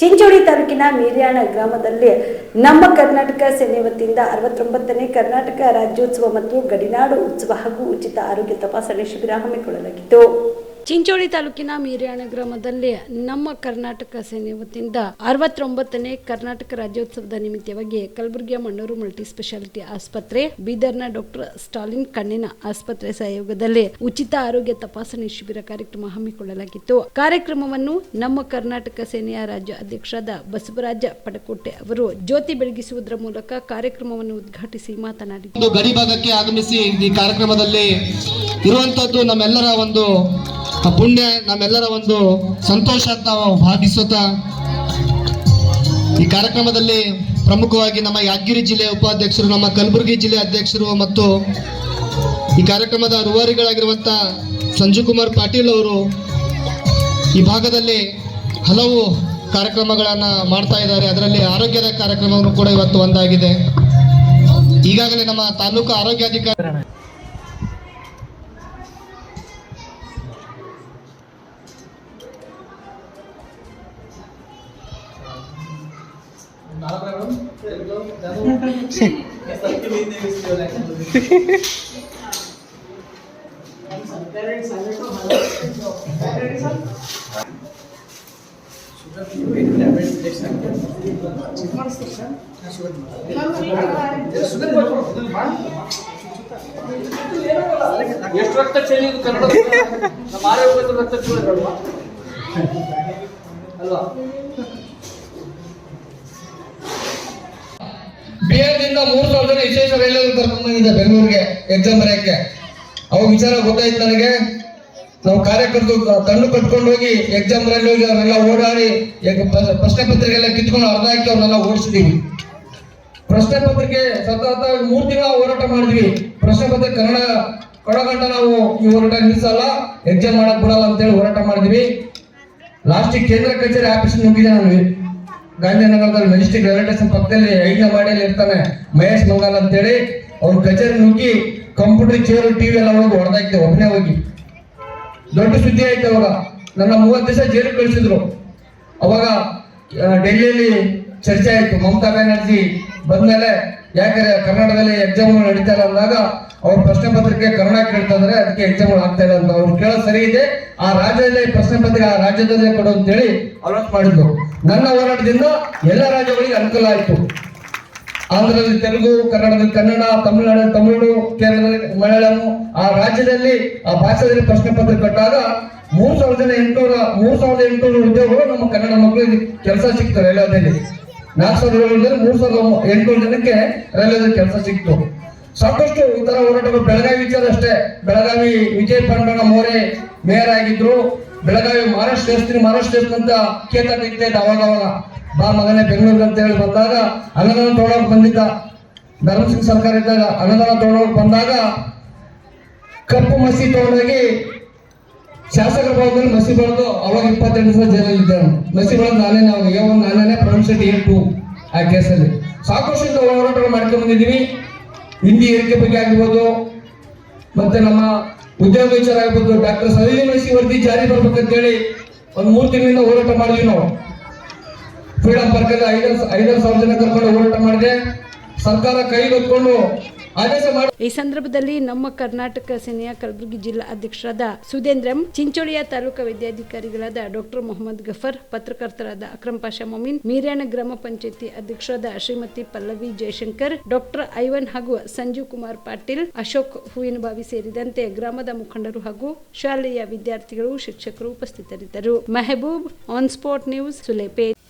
ಚಿಂಚೋಳಿ ತಾಲೂಕಿನ ಮೀರ್ಯಾಣ ಗ್ರಾಮದಲ್ಲಿ ನಮ್ಮ ಕರ್ನಾಟಕ ಸೇನೆ ವತಿಯಿಂದ ಅರವತ್ತೊಂಬತ್ತನೇ ಕರ್ನಾಟಕ ರಾಜ್ಯೋತ್ಸವ ಮತ್ತು ಗಡಿನಾಡು ಉತ್ಸವ ಹಾಗೂ ಉಚಿತ ಆರೋಗ್ಯ ತಪಾಸಣೆ ಶಿಬಿರ ಹಮ್ಮಿಕೊಳ್ಳಲಾಗಿತ್ತು. ಚಿಂಚೋಳಿ ತಾಲೂಕಿನ ಮೀರ್ಯಾಣ ಗ್ರಾಮದಲ್ಲಿ ನಮ್ಮ ಕರ್ನಾಟಕ ಸೇನೆ ವತಿಯಿಂದ ಅರವತ್ತೊಂಬತ್ತನೇ ಕರ್ನಾಟಕ ರಾಜ್ಯೋತ್ಸವದ ನಿಮಿತ್ತವಾಗಿ ಕಲಬುರಗಿಯ ಮಣ್ಣೂರು ಮಲ್ಟಿ ಸ್ಪೆಷಾಲಿಟಿ ಆಸ್ಪತ್ರೆ, ಬೀದರ್ನ ಡಾಕ್ಟರ್ ಸ್ಟಾಲಿನ್ ಕಣ್ಣಿನ ಆಸ್ಪತ್ರೆ ಸಹಯೋಗದಲ್ಲಿ ಉಚಿತ ಆರೋಗ್ಯ ತಪಾಸಣೆ ಶಿಬಿರ ಕಾರ್ಯಕ್ರಮ ಹಮ್ಮಿಕೊಳ್ಳಲಾಗಿತ್ತು. ಕಾರ್ಯಕ್ರಮವನ್ನು ನಮ್ಮ ಕರ್ನಾಟಕ ಸೇನೆಯ ರಾಜ್ಯ ಅಧ್ಯಕ್ಷರಾದ ಬಸವರಾಜ ಪಡಕೋಟೆ ಅವರು ಜ್ಯೋತಿ ಬೆಳಗಿಸುವುದರ ಮೂಲಕ ಕಾರ್ಯಕ್ರಮವನ್ನು ಉದ್ಘಾಟಿಸಿ ಮಾತನಾಡಿದರು. ಆಗಮಿಸಿ ಈ ಕಾರ್ಯಕ್ರಮದಲ್ಲಿ ಇರುವಂತದ್ದು ನಮ್ಮೆಲ್ಲರ ಒಂದು ಪುಣ್ಯ ನಮ್ಮೆಲ್ಲರ ಒಂದು ಸಂತೋಷ ಅಂತ ಭಾವಿಸುತ್ತಾ ಈ ಕಾರ್ಯಕ್ರಮದಲ್ಲಿ ಪ್ರಮುಖವಾಗಿ ನಮ್ಮ ಯಾದಗಿರಿ ಜಿಲ್ಲೆಯ ಉಪಾಧ್ಯಕ್ಷರು, ನಮ್ಮ ಕಲಬುರಗಿ ಜಿಲ್ಲೆ ಅಧ್ಯಕ್ಷರು ಮತ್ತು ಈ ಕಾರ್ಯಕ್ರಮದ ರೂವಾರಿಗಳಾಗಿರುವಂಥ ಸಂಜು ಕುಮಾರ್ ಪಾಟೀಲ್ ಅವರು ಈ ಭಾಗದಲ್ಲಿ ಹಲವು ಕಾರ್ಯಕ್ರಮಗಳನ್ನು ಮಾಡ್ತಾ ಇದ್ದಾರೆ. ಅದರಲ್ಲಿ ಆರೋಗ್ಯದ ಕಾರ್ಯಕ್ರಮವನ್ನು ಕೂಡ ಇವತ್ತು ಒಂದಾಗಿದೆ. ಈಗಾಗಲೇ ನಮ್ಮ ತಾಲೂಕು ಆರೋಗ್ಯಾಧಿಕಾರಿ ಎಷ್ಟು ರಕ್ತ ಚೆಲ್ಲಿ ಕನ್ನಡ? ನಮ್ಮ ಆರೋಗ್ಯದ ರಕ್ತ ಚೆಲ್ಲೋದಲ್ವಾ ಅಲ್ವಾ? ಬಿಹಾರದಿಂದ ಮೂರು ಸಾವಿರ ಜನ ವಿಶೇಷ ರೈಲಲ್ಲಿ ಕರ್ಕೊಂಡು ಬೆಂಗಳೂರಿಗೆ ಎಕ್ಸಾಮ್ ಬರೆಯಕ್ಕೆ. ಅವಾಗ ವಿಚಾರ ಗೊತ್ತಾಯ್ತು ನನಗೆ. ನಾವು ಕಾರ್ಯಕರ್ತರು ತಂಡು ಕಟ್ಕೊಂಡು ಹೋಗಿ ಎಕ್ಸಾಮ್ ರೈಲ್ ಹೋಗಿ ಅವರೆಲ್ಲ ಓಡಾಡಿ ಪ್ರಶ್ನೆ ಪತ್ರಿಕೆ ಎಲ್ಲ ಕಿತ್ಕೊಂಡು ಅರ್ಧ ಹಾಕಿ ಅವ್ರನ್ನೆಲ್ಲ ಓಡಿಸಿದೀವಿ. ಪ್ರಶ್ನೆ ಪತ್ರಿಕೆ ಸತತ ಮೂರು ತಿಂಗಳ ಹೋರಾಟ ಮಾಡಿದ್ವಿ. ಪ್ರಶ್ನೆ ಪತ್ರಿಕೆ ಕನ್ನಡ, ಕೊಡಗಂಟ ನಾವು ಈ ಹೋರಾಟ ನಿಲ್ಲಿಸಲ್ಲ ಎಕ್ಸಾಮ್ ಮಾಡಕ್ ಬಿಡಲ್ಲ ಅಂತೇಳಿ ಹೋರಾಟ ಮಾಡಿದ್ವಿ. ಲಾಸ್ಟಿಗೆ ಕೇಂದ್ರ ಕಚೇರಿ ಆಫೀಸ್ ನುಗ್ಗಿದೆ ನಾನು. ಗಾಂಧಿನಗರದಲ್ಲಿ ಮೆಜೆಸ್ಟಿಕ್ ರೈಲ್ವೆ ಪಕ್ಕದಲ್ಲಿ ಐದನೇ ಮಾಡಿಯಲ್ಲಿ ಇರ್ತಾನೆ ಮಹೇಶ್ ಮಂಗಾಲ್ ಅಂತೇಳಿ. ಅವ್ರ ಕಚೇರಿ ನುಗ್ಗಿ ಕಂಪ್ಯೂಟರ್ ಚೇರು, ಟಿವಿ ಎಲ್ಲ ಹೋಗಿ ಹೊಡೆದಾಕ್ತೆ ಒಬ್ಬನೇ ಹೋಗಿ. ದೊಡ್ಡ ಸುದ್ದಿ ಆಯ್ತು ಅವಾಗ. ನನ್ನ ಮೂವತ್ತು ದಿವಸ ಜೈಲು ಕಳಿಸಿದ್ರು. ಅವಾಗ ಡೆಲ್ಲಿಯಲ್ಲಿ ಚರ್ಚೆ ಆಯ್ತು. ಮಮತಾ ಬ್ಯಾನರ್ಜಿ ಬಂದ್ಮೇಲೆ ಯಾಕಂದ್ರೆ ಕರ್ನಾಟಕದಲ್ಲಿ ಎಕ್ಸಾಮ್ ನಡೀತಾ ಇಲ್ಲ ಅಂದಾಗ ಅವ್ರ ಪ್ರಶ್ನೆ ಪತ್ರಿಕೆ ಕನ್ನಡ ಕೇಳ್ತಾ ಇದಾರೆ, ಅದಕ್ಕೆ ಎಕ್ಸಾಮ್ ಆಗ್ತಾ ಇಲ್ಲ ಅಂತ. ಅವ್ರು ಕೇಳೋದು ಸರಿ ಇದೆ. ಆ ರಾಜ್ಯದಲ್ಲಿ, ಪ್ರಶ್ನೆ ಪತ್ರಿಕೆ ಆ ರಾಜ್ಯದಲ್ಲೇ ಕೊಡು ಅಂತೇಳಿ ಅಲೌಟ್ ಮಾಡಿದ್ರು. ನನ್ನ ಹೋರಾಟದಿಂದ ಎಲ್ಲ ರಾಜ್ಯಗಳಿಗೆ ಅನುಕೂಲ ಆಯಿತು. ಆಂಧ್ರದಲ್ಲಿ ತೆಲುಗು, ಕನ್ನಡದಲ್ಲಿ ಕನ್ನಡ, ತಮಿಳುನಾಡು, ತಮಿಳು, ಕೇರಳದಲ್ಲಿ ಮಲಯಾಳಂ, ಆ ರಾಜ್ಯದಲ್ಲಿ ಆ ಭಾಷೆಯಲ್ಲಿ ಪ್ರಶ್ನೆ ಪತ್ರ ಕೊಟ್ಟಾಗ ಮೂರ್ ಸಾವಿರದ ಎಂಟುನೂರ, ಮೂರ್ ಸಾವಿರದ ಎಂಟುನೂರು ಉದ್ಯೋಗಗಳು ನಮ್ಮ ಕನ್ನಡ ಮಕ್ಕಳಿಗೆ ಕೆಲಸ ಸಿಕ್ತು ರೈಲ್ವೆದಲ್ಲಿ. ನಾಲ್ಕು ಸಾವಿರದ ಏಳರಲ್ಲಿ ಮೂರ್ ಸಾವಿರದ ಎಂಟುನೂರು ಜನಕ್ಕೆ ರೈಲ್ವೆದಲ್ಲಿ ಕೆಲಸ ಸಿಕ್ತು. ಸಾಕಷ್ಟು ಈ ತರ ಹೋರಾಟಗಳು. ಬೆಳಗಾವಿ ವಿಚಾರ ಅಷ್ಟೇ. ಬೆಳಗಾವಿ ವಿಜಯ ಪಾಂಡವನ ಮೋರೆ ಮೇಯರ್ ಆಗಿದ್ರು. ಬೆಳಗಾವಿ ಮಹಾರಾಷ್ಟ್ರ ದೇಶದಲ್ಲಿ ಮಹಾರಾಷ್ಟ್ರ ದೇಶ ಅಂತ ಕೇತ ತೆಗಿತಾ ಅವಾಗ ಅವಾಗ. ಬಾ ಮಗನೇ ಬೆಂಗಳೂರು ಅಂತ ಹೇಳಿ ಬಂದಾಗ ಅನುದಾನ ತಗೊಳಕ್ ಬಂದಿದ್ದ. ಧರ್ಮಸಿಂಗ್ ಸರ್ಕಾರ ಇದ್ದಾಗ ಅನುದಾನ ತಗೊಳಕ್ ಬಂದಾಗ ಕಪ್ಪು ಮಸಿ ತಗೊಂಡೋಗಿ ಶಾಸಕರ ಭಾಗದಲ್ಲಿ ಮಸಿ ಬೆಳೆದು ಅವಾಗ ಇಪ್ಪತ್ತೆಂಟು ದಿವಸ ಜೈಲಲ್ಲಿ ಇದ್ದೆ ನಾನು ಮಸಿ ಬೆಳೆದು ನಾನೇ ನಾವು ಒಂದು ನಾನೇ ಪ್ರೊಫೆಸರ್ ಎ ಟು ಆ ಕೇಸಲ್ಲಿ. ಸಾಕಷ್ಟು ಹೋರಾಟ ಮಾಡ್ಕೊಂಡು ಬಂದಿದ್ದೀವಿ. ಹಿಂದಿ ಏರಿಕೆ ಬಗ್ಗೆ ಆಗಿರ್ಬೋದು, ಮತ್ತೆ ನಮ್ಮ ಉದ್ಯೋಗ ವಿಚಾರ ಆಗ್ಬೋದು ಡಾಕ್ಟರ್ ಸಲೀಲಿ ವಹಿಸಿ ವರದಿ ಜಾರಿ ಬರ್ಬೇಕಂತೇಳಿ ಒಂದು ಮೂರು ತಿಂಗಳಿಂದ ಹೋರಾಟ ಮಾಡಿದ್ವಿ ನಾವು. ಫ್ರೀಡಂ ಪಾರ್ಕ್ ಐದಾರು ಸಾವಿರ ಜನ ಕರ್ಕೊಂಡು ಹೋರಾಟ ಮಾಡಿದೆ. ಸರ್ಕಾರ ಕೈಗೊತ್ಕೊಂಡು ಈ ಸಂದರ್ಭದಲ್ಲಿ ನಮ್ಮ ಕರ್ನಾಟಕ ಸೇನೆಯ ಕಲಬುರಗಿ ಜಿಲ್ಲಾ ಅಧ್ಯಕ್ಷರಾದ ಸುಧೇಂದ್ರಂ ಚಿಂಚೋಳಿಯ ತಾಲೂಕಾ ವೈದ್ಯಾಧಿಕಾರಿಗಳಾದ ಡಾಕ್ಟರ್ ಮೊಹಮ್ಮದ್ ಗಫರ್, ಪತ್ರಕರ್ತರಾದ ಅಕ್ರಮ್ ಪಾಷಾ ಮೊಮಿನ್ ಮೀರ್ಯಾಣ ಗ್ರಾಮ ಪಂಚಾಯತಿ ಅಧ್ಯಕ್ಷರಾದ ಶ್ರೀಮತಿ ಪಲ್ಲವಿ ಜಯಶಂಕರ್, ಡಾಕ್ಟರ್ ಐವನ್ ಹಾಗೂ ಸಂಜೀವ್ ಕುಮಾರ್ ಪಾಟೀಲ್, ಅಶೋಕ್ ಹೂವಿನಬಾವಿ ಸೇರಿದಂತೆ ಗ್ರಾಮದ ಮುಖಂಡರು ಹಾಗೂ ಶಾಲೆಯ ವಿದ್ಯಾರ್ಥಿಗಳು ಶಿಕ್ಷಕರು ಉಪಸ್ಥಿತರಿದ್ದರು. Mehboob, on spot news Sulepet